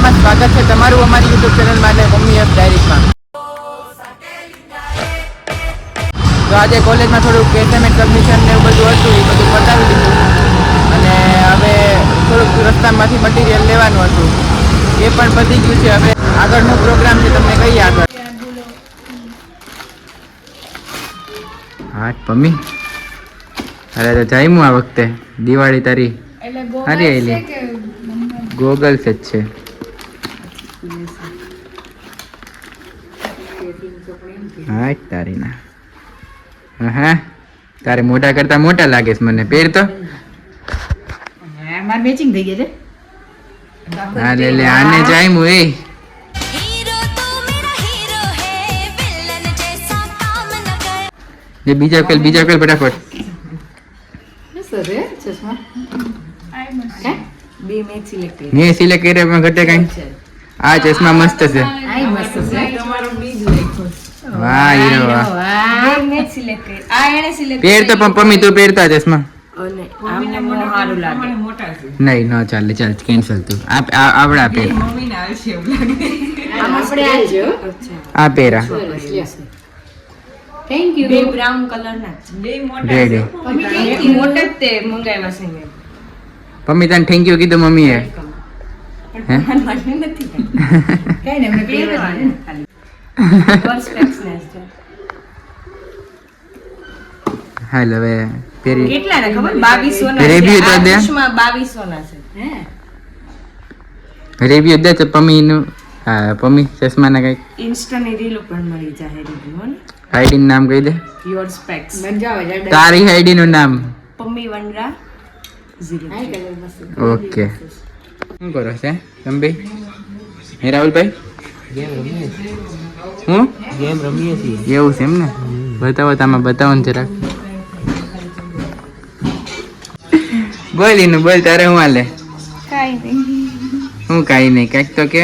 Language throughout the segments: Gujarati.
મજામાં સ્વાગત છે તમારું અમારી યુટ્યુબ ચેનલમાં એટલે મમ્મી એફ ડાયરીમાં તો આજે કોલેજમાં થોડુંક એસાઇનમેન્ટ સબમિશન ને એવું બધું હતું એ બધું પતાવી દીધું. અને હવે થોડુંક રસ્તામાંથી મટીરિયલ લેવાનું હતું. એ પણ પતી ગયું છે. હવે આગળનો પ્રોગ્રામ છે તમને કહીએ આગળ. હા મમ્મી. અરે તો જાયમું આ વખતે. દિવાળી તારી. સારી આવેલી ગોગલ્સ જ છે. હા તારી હા તારે મોટા કરતા મોટા લાગે છે મને પેર તો. માર મેચિંગ થઈ ગયા છે. હા લે આને જાય મુ એ. ને બીજા કલ બીજા કલ ફટાફટ. મેં સિલેક્ટ કર્યા ઘટે કઈ. આ ચશ્મા મસ્ત છે. મસ્ત છે. તમારો વાહ હીરો વાહ. બે મેચ સિલેક્ટ કરી. આ એને સિલેક્ટ પહેર તો પણ પમ્મી તું પહેરતા ચશ્મા અને આમને મને સારું લાગે. નહીં ન ચાલે ચાલ કેન્સલ તું. આવડા આજો આ પહેરા. થેન્ક યુ બે બ્રાઉન કલર ના બે રેડી મોટા જ તે મંગાવ્યા છે મેં. પમ્મી તને થેન્ક યુ કીધું મમ્મીએ. હે નથી. કઈ ને મેં પહેરવાનું હાલ હવે પહેરી કેટલા ના ખબર? 2200 ના Review તો દે. 2200 ના છે. હે? રિવ્યુ દે તો પમ્મીનું હા પમ્મી ચશ્માના કંઈક. ઇન્સ્ટા ની રીલ પણ મળી જાય રિવ્યુ ને. આઈડીનું નામ કહી દે. યોર સ્પેક્સ તારી આઈડીનું નામ. પમ્મી વનરા ઓકે. શું કરો છે? તંબી હે રાહુલભાઈ? હું ગેમ રમીએ છીએ. એવું છે એમ ને? બતાવો તમે બતાવો ને જરાક. બોલ એનું બોલ તારે હું હાલે? હું કાંઈ નહીં કાંઈક તો કે.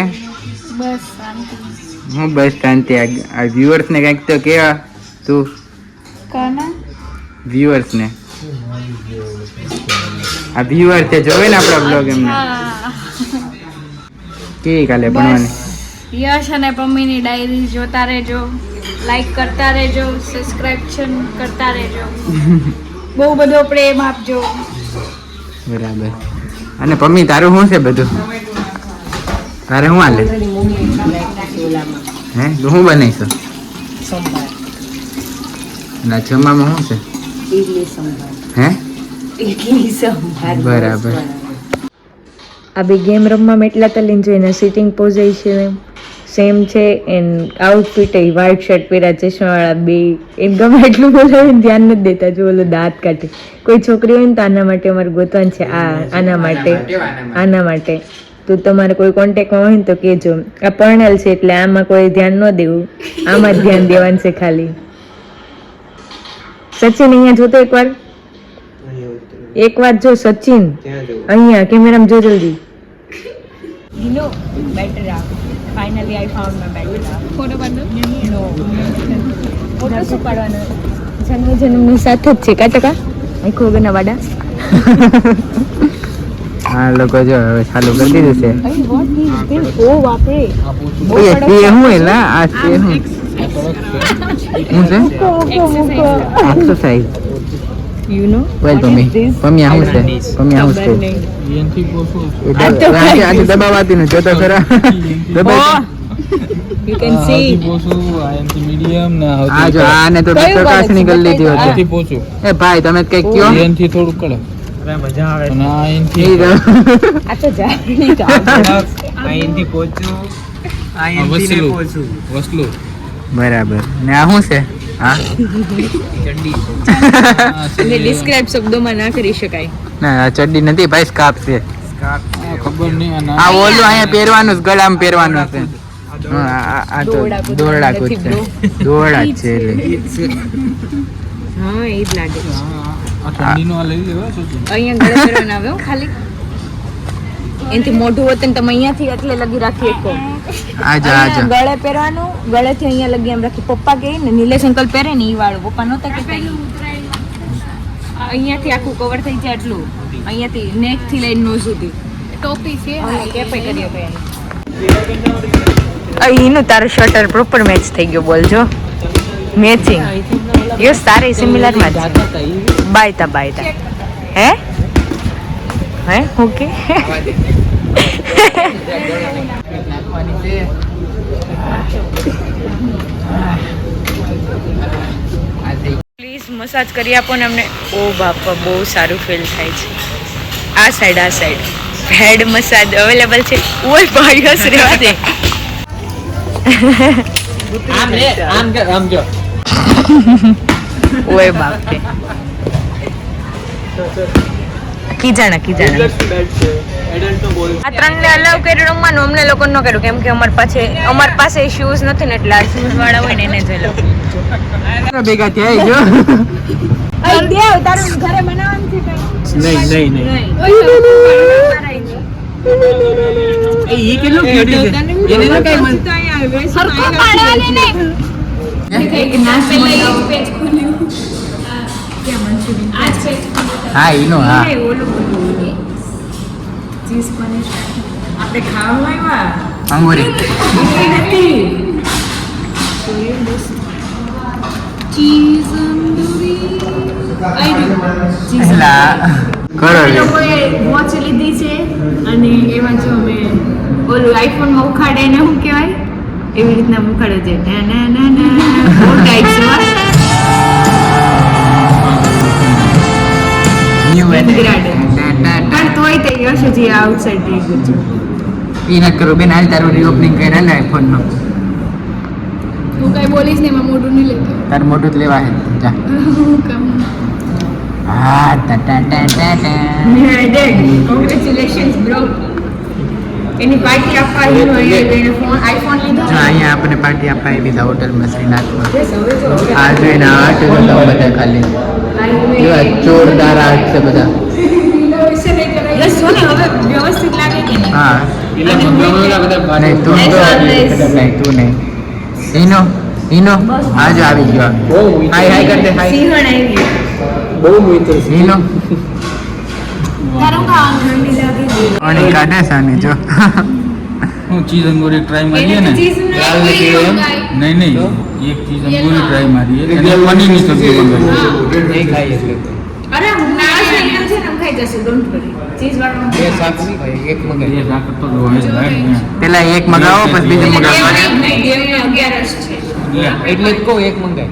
હું બસ શાંતિ. આ આ viewers ને કાંઈક તો કે તું. વ્યુઅર્સ ને આ વ્યુઅર છે જોવે ને આપણા બ્લોગ એમને? કે કાલે ભણવાની? યશ અને પમ્મીની ડાયરી જોતા રહેજો લાઈક કરતા રહેજો સબસ્ક્રાઇબશન કરતા રહેજો. બહુ બધો પ્રેમ આપજો. બરાબર. અને પમ્મી તારું શું છે બધું? તારે શું હાલે? હે તું શું બનાવીશું? ના જમવામાં શું છે? હે? ઇડલી સંભાર બરાબર. આ બી ગેમ રમવામાં એટલા તલીન જોઈને સિટિંગ પોઝિશન સેમ છે એન્ડ આઉટફિટ એ વ્હાઇટ શર્ટ પહેર્યા ચશ્માવાળા બે એમ ગમે એટલું બોલાવે ધ્યાન નથી દેતા જો ઓલો દાંત કાઢે. કોઈ છોકરી હોય ને તો આના માટે અમારે ગોતવાનું છે આ આના માટે આના માટે તો તમારે કોઈ કોન્ટેક્ટમાં હોય ને તો કહેજો. આ પરણેલ છે એટલે આમાં કોઈ ધ્યાન ન દેવું. આમાં જ ધ્યાન દેવાનું છે ખાલી. સચિન અહીંયા જોતો એકવાર? એક વાત જો સચિન. અહીંયા કેમેરામાં જો જલ્દી. You know, better. Finally, I found my better app. Photo પાડનો? No. Photo શું પાડવાનો? જન્મ જન્મની સાથે જ છે. કા ટકા? આખો વગરના વાડા. હા લોકો જો હવે ચાલુ કરી દીધું છે. અરે what is this? ઓ બાપરે. એ તે એલા આ તે શું છે? એક્સરસાઇઝ નો આજે દબાવાતી ને જોતો ખરા યુ કેન સી મીડિયમ ને આ જો આને તો કરી લીધી આથી પોચું એ ભાઈ તમે કંઈક કયો એનથી થોડું કડક મજા આવે અને એનથી તો- આ તો વસલું બરાબર ને આ શું છે હા? આ ડિસ્ક્રાઇબ શબ્દોમાં ના કરી શકાય. ના ચડ્ડી નથી ભાઈ સ્કાર્ફ છે. ખબર નહીં આ ઓલું અહીંયા પહેરવાનું છે ગળામાં પહેરવાનું છે. હા, આ આ તો દોરડા કૂદ છે દોરડા છે એટલે. હા એ જ લાગે છે. આ ઠંડીનો લઈ લેવા અહીંયા ગળે પહેરવાના આવે ખાલી. એનાથી મોઢું હોત ને તમે અહીંયાથી એટલે લગી રાખી શકો. આજા આજા. ગળે પહેરવાનું ગળેથી અહીંયા લગી એમ રાખી. પપ્પા કહે ને નીલેશ અંકલ પહેરે ને ઈ વાળું. પપ્પા નહોતા કે. અહીંયાથી આખું કવર થઈ જાય એટલું. અહીંયાથી નેકથી લઈને નો સુધી. ટોપી છે અને કેપે કરીએ ભાઈ એની. અહીંનું તારું શર્ટર પ્રોપર મેચ થઈ ગયો બોલજો મેચિંગ યસ તારે સિમિલરમાં બાયતા બાયતા. હે? હે? ઓકે. પ્લીઝ મસાજ કરી આપો ને અમને. ઓ બાપા બહુ સારું ફીલ થાય છે. આ સાઈડ આ સાઈડ હેડ મસાજ અવેલેબલ છે. ઓય ભાઈ હસ રેવા દે. આમ રે આમ કે આમ જો. ઓય બાપ રે કીજાણા કીજાણા. આ ત્રણને અલાવ કર્યું રમવાનું અમને લોકો ન કર્યું કેમ કે અમાર પાસે અમાર પાસે શૂઝ નથી ને એટલે આ શૂઝ વાળા હોય ને એને જ લો ભેગા થયા જો. નહીં નહીં નહીં. એ ઈ કેટલું ક્યુટ છે. એને તો કઈ મન હા ઈનો હા. આપણે ખાવા અંગુરી. એલા. કરો લોકોએ વોચ લીધી છે અને એમાં જો અમે ઓલું આઈફોનમાં ઉખાડે ને શું કહેવાય? એવી રીતના ઉખાડે છે. ના ના ના ના તોય તે આઉટસાઇડ રહી ગયું છે. ન કરો બેન હાલ તારું રીઓપનિંગ કરે ને આઈફોન નો. તું કઈ બોલીશ ને એમાં મોઢું નહીં લેતો. તાર મોટું જ લેવા હે. જા. હા ટા ટા ટા ટા ટા કોંગ્રેચ્યુલેશન્સ બ્રો એની પાર્ટી આપવા હીરો એને ફોન આઈફોન લીધો? જો અહીંયા આપણે પાર્ટી આપવા આવી દીધા હોટલમાં શ્રીનાથમાં. આ જોઈને તમે બધા ખાલી. જોરદાર આર્ટ છે બધા. જો ને હવે વ્યવસ્થિત લાગે કે નહીં? હા. નહીં તું તો નહીં તું નહીં. ઈનો ઈનો આજ આવી ગયો. હાય હાય કરતે હાય. સિંહણ આવી ઈનો તારું ખાવાનું ઠંડી લાગી અને કાઢે સાને જો. હું ચીઝ અંગોરી ટ્રાય મારીએ ને? નહીં નહીં. એક ચીઝ અંગોરી ટ્રાય મારીએ. અને પનીરની સબ્જી મંગાવી નહીં ખાઈ એટલે અરે ને પેલા એક મગાવો પછી બીજું મગાવો. એટલે જ એક મંગાય.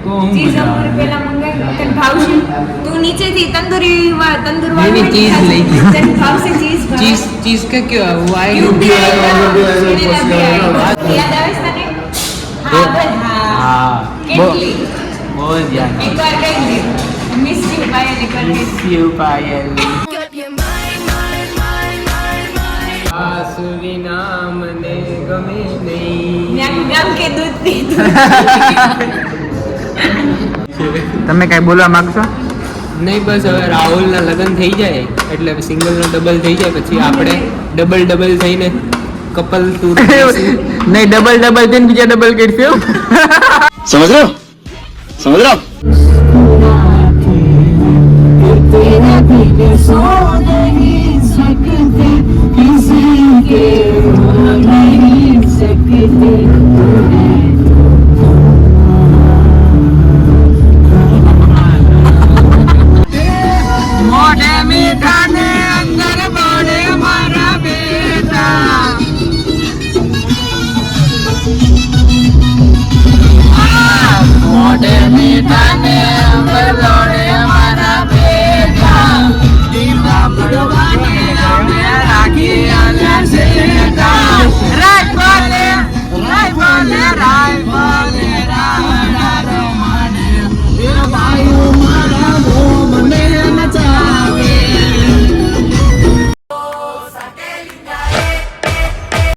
તું નીચેથી તંદૂરી તંદૂર વાળી ચીઝ લઈ ગઈ. તને ચીઝ ચીઝ ચીઝ કે કયો? વાય હા મિસ યુ પાયલ એકવાર મિસ યુ પાયલ આસુરી નામ ને ગમે નહીં. ગામ કે દૂધ પીધું તમે કઈ બોલવા માંગશો? નહીં બસ હવે રાહુલના લગ્ન થઈ જાય એટલે સિંગલ નો ડબલ થઈ જાય પછી આપણે ડબલ ડબલ થઈને કપલ ટૂર નહીં ડબલ ડબલ થઈને બીજા ડબલ કરશું. સમજ રહ્યો સમજ રહ્યો तेरा दिल सो नहीं सकते किसी के नहीं सकते